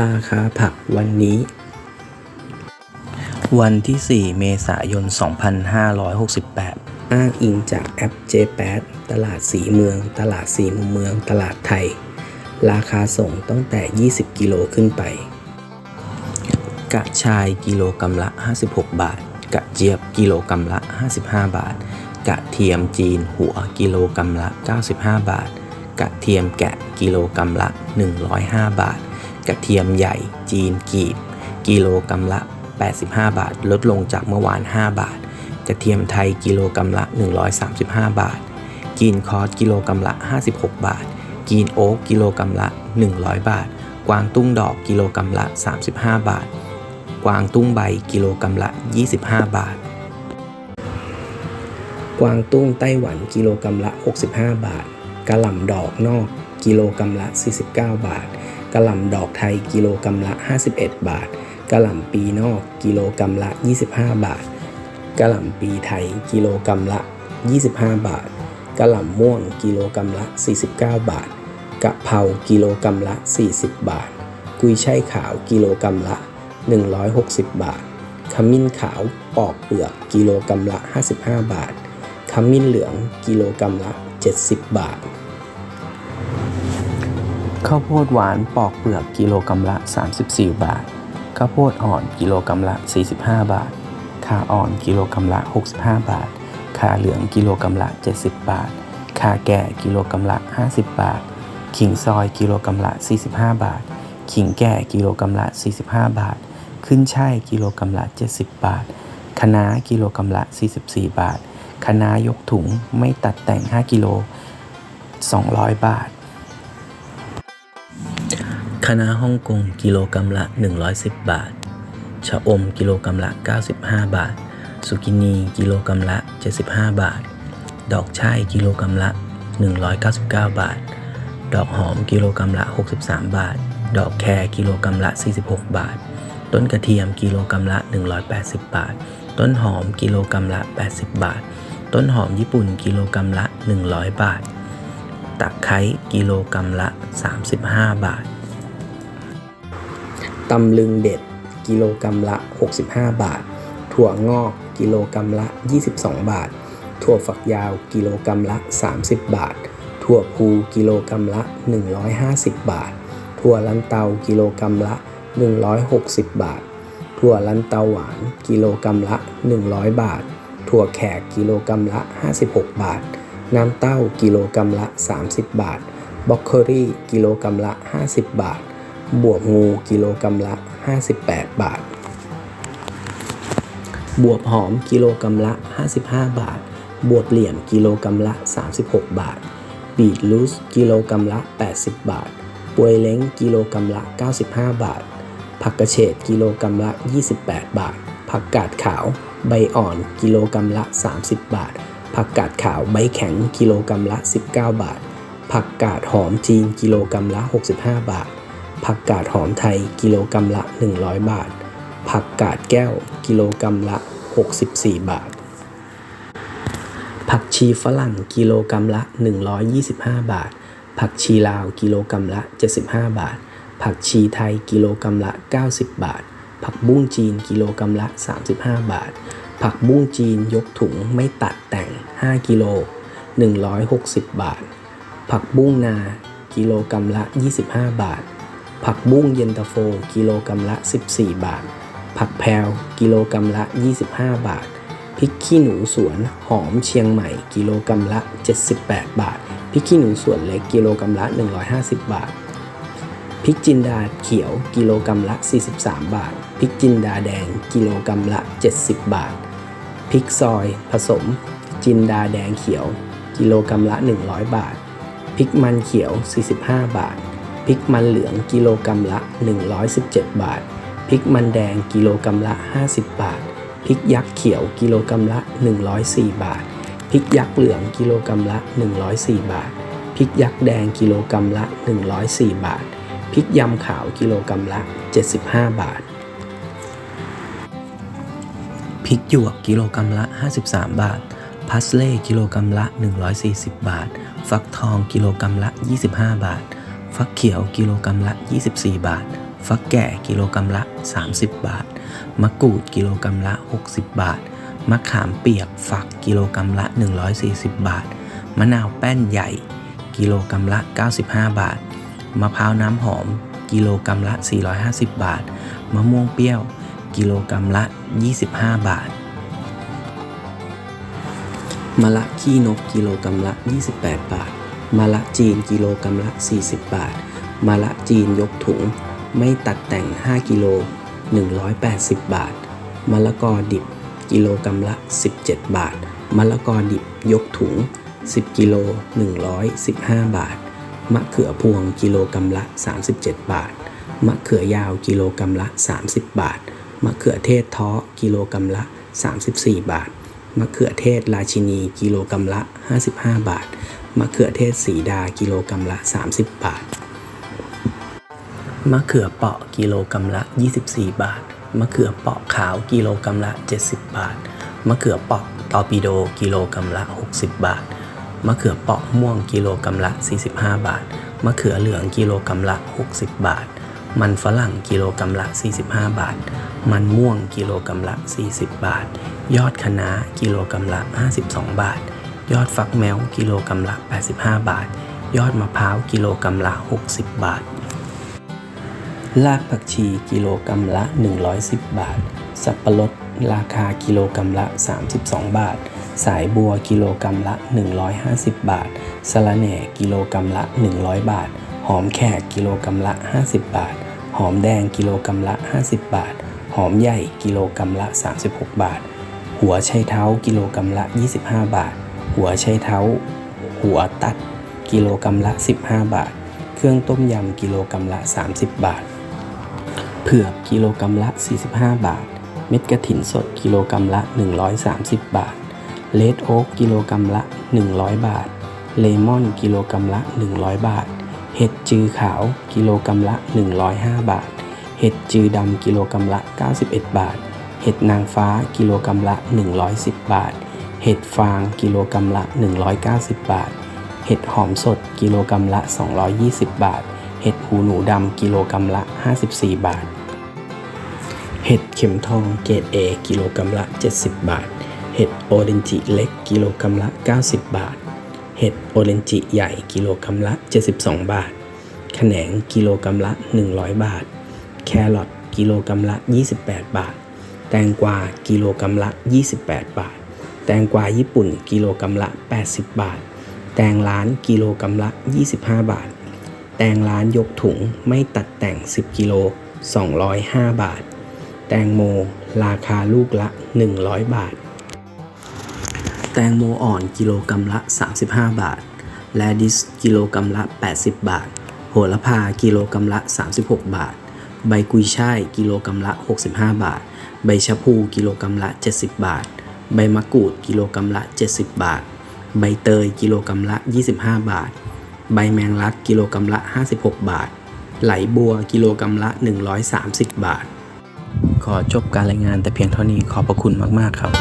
ราคาผักวันนี้ วันที่ 4 เมษายน 2568 อ้างอิงจากแอป J8 ตลาดสีเมือง ตลาดสีมุมเมือง ตลาดไทย ราคาส่งตั้งแต่ 20 กิโลขึ้นไป กระชายกิโลกรัมละ 56 บาท กระเจี๊ยบกิโลกรัมละ 55 บาท กระเทียมจีนหัวกิโลกรัมละ 95 บาท กระเทียมแกะกิโลกรัมละ 105 บาท กระเทียมใหญ่จีนกีบ กิโลกรัมละ 85 บาท ลดลงจากเมื่อวาน 5 บาท กระเทียมไทยกิโลกรัมละ 135 บาทกีนคอสกิโลกรัมละ 56 บาทกีนโอ๊กกิโลกรัมละ 100 บาท กวางตุ้งดอกกิโลกรัมละ 35 บาท กวางตุ้งใบกิโลกรัมละ 25 บาท กวางตุ้งไต้หวันกิโลกรัมละ 65 บาทกระหล่ำดอกนอกกิโลกรัมละ 49 บาท กะหล่ำดอกไทยกิโลกรัมละ 51 บาทกะหล่ำปีนอกกิโลกรัมละ 25 บาทกะหล่ำปีไทยกิโลกรัมละ 25 บาทกะหล่ำม่วงกิโลกรัมละ 49 บาทกะเพรากิโลกรัมละ 40 บาท กุยช่ายขาวกิโลกรัมละ 160 บาท ขมิ้นขาวปอกเปลือกกิโลกรัมละ 55 บาท ขมิ้นเหลืองกิโลกรัมละ 70 บาท ข้าวโพดหวานปอกเปลือกกิโลกรัมละ 34 บาท ข้าวโพดอ่อนกิโลกรัมละ 45 บาท ขาอ่อนกิโลกรัมละ 65 บาท ขาเหลืองกิโลกรัมละ 70 บาท ขาแก่กิโลกรัมละ 50 บาท ขิงซอยกิโลกรัมละ 45 บาท ขิงแก่กิโลกรัมละ 45 บาท ขึ้นช่ายกิโลกรัมละ 70 บาท คะน้ากิโลกรัมละ 44 บาท คะน้ายกถุงไม่ตัดแต่ง 5 กิโล 200 บาท คณะฮ่องกงกิโลกรัมละ 110 บาท ชะอมกิโลกรัมละ 95 บาท สุกินีกิโลกรัมละ 75 บาท ดอกช่ายกิโลกรัมละ 199 บาท ดอกหอมกิโลกรัมละ 63 บาท ดอกแครกิโลกรัมละ 46 บาท ต้นกระเทียมกิโลกรัมละ 180 บาท ต้นหอมกิโลกรัมละ 80 บาท ต้นหอมญี่ปุ่นกิโลกรัมละ 100 บาท ตะไคร้กิโลกรัมละ 35 บาท ตำลึงเด็ดกิโลกรัมละ 65 บาท ถั่วงอกกิโลกรัมละ 22 บาท ถั่วฝักยาวกิโลกรัมละ 30 บาท ถั่วพูกิโลกรัมละ 150 บาท ถั่วลันเตากิโลกรัมละ 160 บาท ถั่วลันเตาหวานกิโลกรัมละ 100 บาท ถั่วแขกกิโลกรัมละ 56 บาท น้ำเต้ากิโลกรัมละ 30 บาท บล็อกโครี่กิโลกรัมละ 50 บาท บวบงูกิโลกรัมละ 58 บาท บวบหอมกิโลกรัมละ 55 บาท บวบเหลี่ยมกิโลกรัมละ 36 บาท บีทลูสกิโลกรัมละ 80 บาท ปวยเล้งกิโลกรัมละ 95 บาท ผักกระเฉดกิโลกรัมละ 28 บาท ผักกาดขาวใบอ่อนกิโลกรัมละ 30 บาท ผักกาดขาวใบแข็งกิโลกรัมละ 19 บาท ผักกาดหอมจีนกิโลกรัมละ 65 บาท ผักกาดหอมไทยกิโลกรัมละ 100 บาท ผักกาดแก้วกิโลกรัมละ 64 บาท ผักชีฝรั่งกิโลกรัมละ 125 บาท ผักชีลาวกิโลกรัมละ 75 บาท ผักชีไทยกิโลกรัมละ 90 บาท ผักบุ้งจีนกิโลกรัมละ 35 บาท ผักบุ้งจีนยกถุงไม่ตัดแต่ง 5 กิโล 160 บาท ผักบุ้งนา กิโลกรัมละ 25 บาท ผักบุ้งเย็นตาโฟ กิโลกรัมละ 14 บาท ผักแพรวกิโลกรัมละ 25 บาท พริกขี้หนูสวนหอมเชียงใหม่ กิโลกรัมละ 78 บาท พริกขี้หนูสวนเล็กกิโลกรัมละ 150 บาท พริกจินดาเขียวกิโลกรัมละ 43 บาท พริกจินดาแดงกิโลกรัมละ 70 บาท พริกซอยผสม จินดาแดงเขียว กิโลกรัมละ 100 บาท พริกมันเขียว 45 บาท พริกมันเหลืองกิโลกรัมละ 117 บาท พริกมันแดงกิโลกรัมละ 50 บาท พริกยักษ์เขียวกิโลกรัมละ 104 บาท พริกยักษ์เหลืองกิโลกรัมละ 104 บาท พริกยักษ์แดงกิโลกรัมละ 104 บาท พริกยำขาวกิโลกรัมละ 75 บาท พริกหยวกกิโลกรัมละ 53 บาทพัสเล่กิโลกรัมละ 140 บาท ฟักทองกิโลกรัมละ 25 บาท ฟักเขียวกิโลกรัมละ 24 บาท ฟักแก่กิโลกรรัมละ 30 บาท มะกรูดกิโลกรรัมละ 60 บาท มะขามเปียกฝักกิโลกรรัมละ 140 บาท มะนาวแป้นใหญ่ กิโลกรรัมละ 95 บาท มะพร้าวน้ำหอม กิโลกรรัมละ 450 บาท มะม่วงเปรี้ยว กิโลกรรัมละ 25 บาทมะละขี้นกกิโลกรรัมละ 28 บาท มะละจีนกิโลกรรัมละ 40 บาทมะละจีนยกถุง ไม่ตัดแต่ง 5 กิโล 180 บาท มะละกอดิบกิโลกรรัมละ 17 บาท มะละกอดิบยกถุง 10 กิโล 115 บาท มะเขือพวงกิโลกรรัมละ 37 บาท มะเขือยาวกิโลกรรัมละ 30 บาท มะเขือเทศท้อกิโลกรรัมละ 34 บาท มะเขือเทศราชินีกิโลกรรัมละ 55 บาท มะเขือเทศสีดากิโลกรรัมละ 30 บาท มะเขือเปาะกิโลกรรัมละ 24 บาท มะเขือเปาะขาวกิโลกรรัมละ 70 บาท มะเขือเปาะตอปิโดกิโลกรรัมละ 60 บาท มะเขือเปาะม่วงกิโลกรรัมละ 45 บาท มะเขือเหลืองกิโลกรรัมละ 60 บาท มันฝรั่งกิโลกรรัมละ 45 บาท มันม่วงกิโลกรรัมละ 40 บาท ยอดคะน้ากิโลกรรัมละ 52 บาท ยอดฟักแมวกิโลกรรัมละ 85 บาท ยอดมะพร้าวกิโลกรรัมละ 60 บาท รากผักชีกิโลกรรัมละ 110 บาท สับปะรดราคากิโลกรรัมละ 32 บาท สายบัวกิโลกรรัมละ 150 บาทสะระแหน่กิโลกรรัมละ 100 บาท หอมแขกกิโลกรรัมละ 50 บาท หอมแดงกิโลกรรัมละ 50 บาท หอมใหญ่กิโลกรรัมละ 36 บาท หัวไชเท้ากิโลกรรัมละ 25 บาท หัวไชเท้า หัวตัด กิโลกรัมละ 15 บาท เครื่องต้มยำกิโลกรัมละ 30 บาท เผือกกิโลกรัมละ 45 บาท เม็ดกระถินสดกิโลกรัมละ 130 บาท เลดโอ๊กกิโลกรัมละ 100 บาท เลมอนกิโลกรัมละ 100 บาท เห็ดจือขาวกิโลกรัมละ 105 บาท เห็ดจือดำกิโลกรัมละ 91 บาท เห็ดนางฟ้ากิโลกรรัมละ 110 บาท เห็ดฟางกิโลกรรัมละ 190 บาท เห็ดหอมสดกิโลกรรัมละ 220 บาท เห็ดหูหนูดำกิโลกรรัมละ 54 บาท เห็ดเข็มทองเกรด A กิโลกรรัมละ 70 บาท เห็ดโอเรนจิเล็กกิโลกรรัมละ 90 บาท เห็ดโอเรนจิใหญ่กิโลกรรัมละ 72 บาท แขนงกิโลกรรัมละ 100 บาท แครอทกิโลกรรัมละ 28 บาท แตงกวากิโลกรรัมละ 28 บาท แตงกวาญี่ปุ่นกิโลกรรัมละ 80 บาท แตงร้านกิโลกรรัมละ 25 บาท แตงร้านยกถุงไม่ตัดแต่ง 10 กิโล 205 บาท แตงโมราคาลูกละ 100 บาท แตงโมอ่อนกิโลกรรัมละ 35 บาท แลดิสกิโลกรรัมละ 80 บาท โหระพากิโลกรรัมละ 36 บาท ใบกุยช่ายกิโลกรรัมละ 65 บาท ใบชะพูกิโลกรรัมละ 70 บาท ใบมะกรูดกิโลกรรัมละ 70 บาท ใบเตยกิโลกรรัมละ 25 บาท ใบแมงลักกิโลกรรัมละ 56 บาท ไหลบัวกิโลกรรัมละ 130 บาท ขอจบการรายงานแต่เพียงเท่านี้ขอบพระคุณมาก ๆ ครับ